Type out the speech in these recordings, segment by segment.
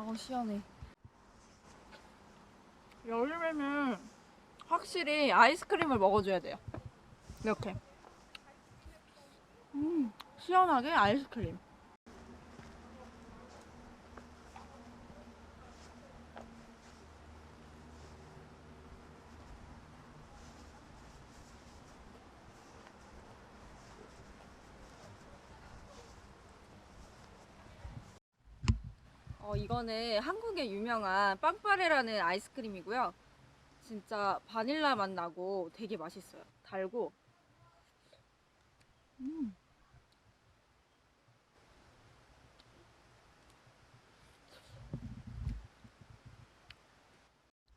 아우 시원해. 여름에는 확실히 아이스크림을 먹어줘야 돼요. 이렇게. 음, 시원하게 아이스크림. 어, 이거는 한국의 유명한 빵빠레라는 아이스크림이고요. 진짜 바닐라 맛 나고 되게 맛있어요. 달고. 음.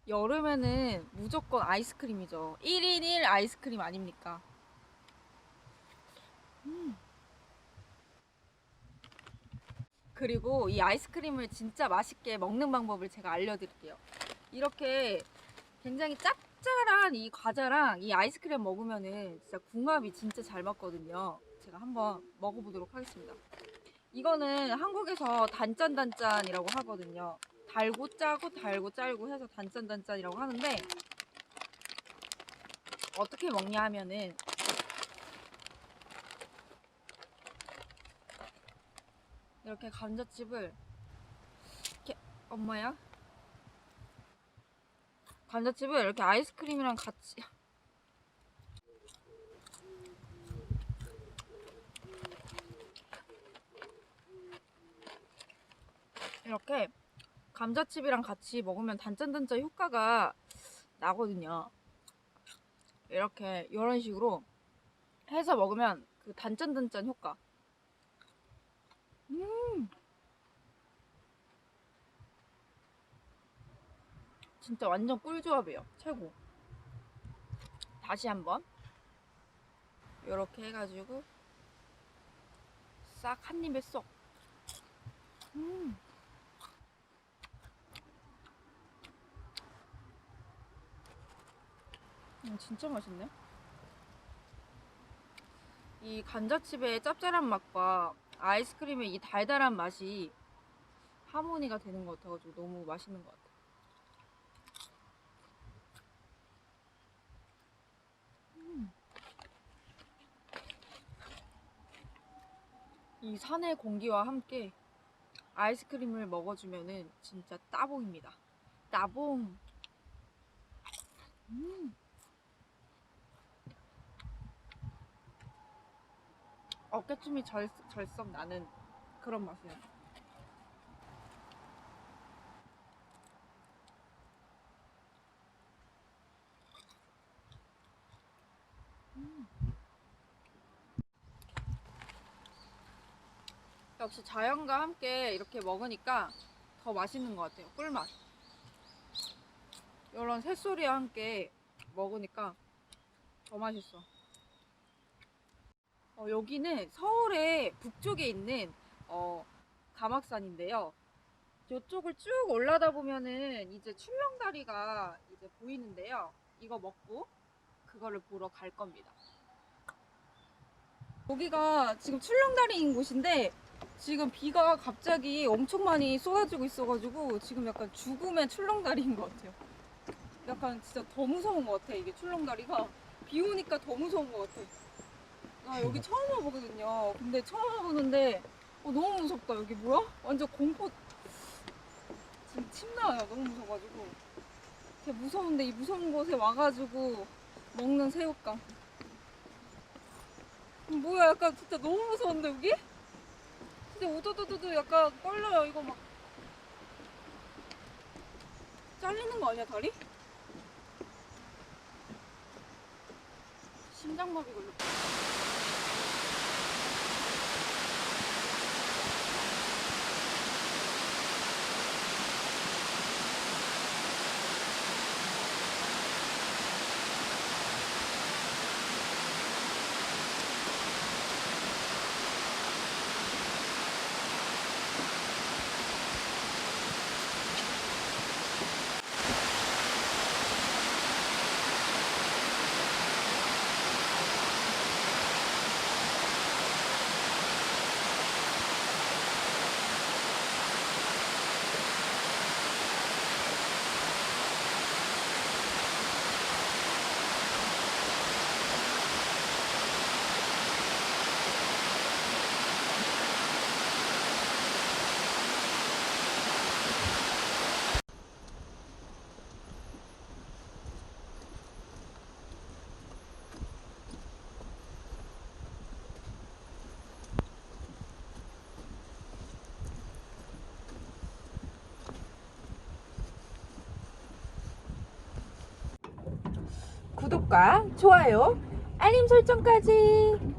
여름에는 무조건 아이스크림이죠. 1인 1 아이스크림 아닙니까? 음. 그리고 이 아이스크림을 진짜 맛있게 먹는 방법을 제가 알려드릴게요. 이렇게 굉장히 짭짤한 이 과자랑 이 아이스크림 먹으면은 진짜 궁합이 진짜 잘 맞거든요. 제가 한번 먹어보도록 하겠습니다. 이거는 한국에서 단짠단짠이라고 하거든요. 달고 짜고 달고 짤고 해서 단짠단짠이라고 하는데 어떻게 먹냐 하면은 이렇게 감자칩을 이렇게 엄마야 감자칩을 이렇게 아이스크림이랑 같이 이렇게 감자칩이랑 같이 먹으면 단짠단짠 효과가 나거든요. 이렇게 이런 식으로 해서 먹으면 그 단짠단짠 효과. 음. 진짜 완전 꿀조합이에요. 최고. 다시 한번. 이렇게 해가지고 싹 한 입에 쏙. 음. 음, 진짜 맛있네. 이 감자칩의 짭짤한 맛과 아이스크림의 이 달달한 맛이 하모니가 되는 것 같아가지고 너무 맛있는 것 같아요. 음. 이 산의 공기와 함께 아이스크림을 먹어주면은 진짜 따봉입니다. 따봉. 음. 어깨춤이 절, 절썩 나는 그런 맛이에요. 음. 역시 자연과 함께 이렇게 먹으니까 더 맛있는 것 같아요. 꿀맛. 이런 새소리와 함께 먹으니까 더 맛있어. 어, 여기는 서울의 북쪽에 있는 어, 가막산인데요. 이쪽을 쭉 올라다 보면은 이제 출렁다리가 이제 보이는데요. 이거 먹고 그거를 보러 갈 겁니다. 여기가 지금 출렁다리인 곳인데 지금 비가 갑자기 엄청 많이 쏟아지고 있어가지고 지금 약간 죽음의 출렁다리인 것 같아요. 약간 진짜 더 무서운 것 같아 이게 출렁다리가 비 오니까 더 무서운 것 같아. 나 여기 처음 와보거든요. 근데 처음 와보는데 어, 너무 무섭다. 여기 뭐야? 완전 공포. 지금 침 나와요. 너무 무서워가지고. 되게 무서운데 이 무서운 곳에 와가지고 먹는 새우깡. 음, 뭐야? 약간 진짜 너무 무서운데 여기? 진짜 우두두두두 약간 떨려요. 이거 막 잘리는 거 아니야 다리? 심장마비 걸렸다. 구독과 좋아요, 알림 설정까지.